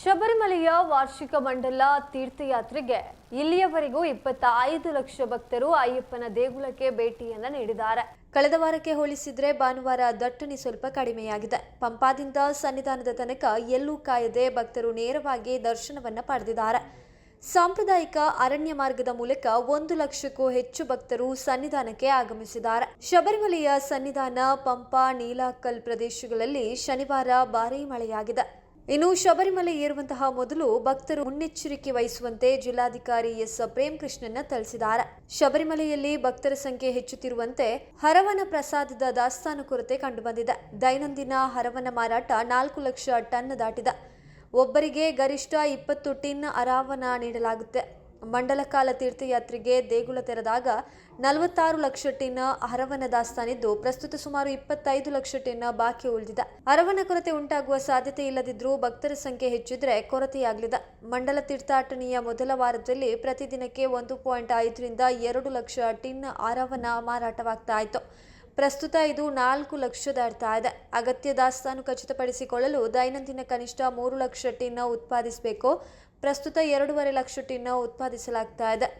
ಶಬರಿಮಲೆಯ ವಾರ್ಷಿಕ ಮಂಡಲ ತೀರ್ಥಯಾತ್ರೆಗೆ ಇಲ್ಲಿಯವರೆಗೂ ಇಪ್ಪತ್ತ ಐದು ಲಕ್ಷ ಭಕ್ತರು ಅಯ್ಯಪ್ಪನ ದೇಗುಲಕ್ಕೆ ಭೇಟಿಯನ್ನ ನೀಡಿದ್ದಾರೆ. ಕಳೆದ ವಾರಕ್ಕೆ ಹೋಲಿಸಿದ್ರೆ ಭಾನುವಾರ ದಟ್ಟಣೆ ಸ್ವಲ್ಪ ಕಡಿಮೆಯಾಗಿದೆ. ಪಂಪಾದಿಂದ ಸನ್ನಿಧಾನದ ತನಕ ಎಲ್ಲೂ ಕಾಯದೆ ಭಕ್ತರು ನೇರವಾಗಿ ದರ್ಶನವನ್ನ ಪಡೆದಿದ್ದಾರೆ. ಸಾಂಪ್ರದಾಯಿಕ ಅರಣ್ಯ ಮಾರ್ಗದ ಮೂಲಕ ಒಂದು ಲಕ್ಷಕ್ಕೂ ಹೆಚ್ಚು ಭಕ್ತರು ಸನ್ನಿಧಾನಕ್ಕೆ ಆಗಮಿಸಿದ್ದಾರೆ. ಶಬರಿಮಲೆಯ ಸನ್ನಿಧಾನ, ಪಂಪಾ, ನೀಲಾಕಲ್ ಪ್ರದೇಶಗಳಲ್ಲಿ ಶನಿವಾರ ಭಾರೀ ಮಳೆಯಾಗಿದೆ. ಇನ್ನು ಶಬರಿಮಲೆ ಏರುವಂತಹ ಮೊದಲು ಭಕ್ತರು ಮುನ್ನೆಚ್ಚರಿಕೆ ವಹಿಸುವಂತೆ ಜಿಲ್ಲಾಧಿಕಾರಿ ಎಸ್ ಪ್ರೇಮ್ ಕೃಷ್ಣನ್ನ ತಿಳಿಸಿದ್ದಾರೆ ಶಬರಿಮಲೆಯಲ್ಲಿ ಭಕ್ತರ ಸಂಖ್ಯೆ ಹೆಚ್ಚುತ್ತಿರುವಂತೆ ಹರವನ ಪ್ರಸಾದದ ದಾಸ್ತಾನು ಕೊರತೆ ಕಂಡುಬಂದಿದೆ. ದೈನಂದಿನ ಹರವನ ಮಾರಾಟ ನಾಲ್ಕು ಲಕ್ಷ ಟನ್ ದಾಟಿದೆ. ಒಬ್ಬರಿಗೆ ಗರಿಷ್ಠ ಇಪ್ಪತ್ತು ಟಿನ್ ಅರಾವನ ನೀಡಲಾಗುತ್ತೆ. ಮಂಡಲಕಾಲ ತೀರ್ಥಯಾತ್ರೆಗೆ ದೇಗುಲ ತೆರೆದಾಗ ನಲವತ್ತಾರು ಲಕ್ಷ ಟಿನ್ ಹರವನ ದಾಸ್ತಾನಿದ್ದು, ಪ್ರಸ್ತುತ ಸುಮಾರು ಇಪ್ಪತ್ತೈದು ಲಕ್ಷ ಟಿನ್ ಬಾಕಿ ಉಳಿದಿದೆ. ಹರವನ ಕೊರತೆ ಉಂಟಾಗುವ ಸಾಧ್ಯತೆ ಇಲ್ಲದಿದ್ರೂ ಭಕ್ತರ ಸಂಖ್ಯೆ ಹೆಚ್ಚಿದ್ರೆ ಕೊರತೆಯಾಗಲಿದೆ. ಮಂಡಲ ತೀರ್ಥಾಟನೆಯ ಮೊದಲ ವಾರದಲ್ಲಿ ಪ್ರತಿದಿನಕ್ಕೆ ಒಂದು ಪಾಯಿಂಟ್ ಐದರಿಂದ ಎರಡು ಲಕ್ಷ ಟಿನ್ ಅರವನ ಮಾರಾಟವಾಗ್ತಾ ಇತ್ತು. ಪ್ರಸ್ತುತ ಇದು ನಾಲ್ಕು ಲಕ್ಷ ಅರ್ಥ ಇದೆ ಅಗತ್ಯ ದಾಸ್ತಾನು ಖಚಿತಪಡಿಸಿಕೊಳ್ಳಲು ದೈನಂದಿನ ಕನಿಷ್ಠ ಮೂರು ಲಕ್ಷ ಟಿನ್ ಉತ್ಪಾದಿಸಬೇಕು. ಪ್ರಸ್ತುತ ಎರಡೂವರೆ ಲಕ್ಷ ಟಿನ್ ಉತ್ಪಾದಿಸಲಾಗ್ತಾ ಇದೆ.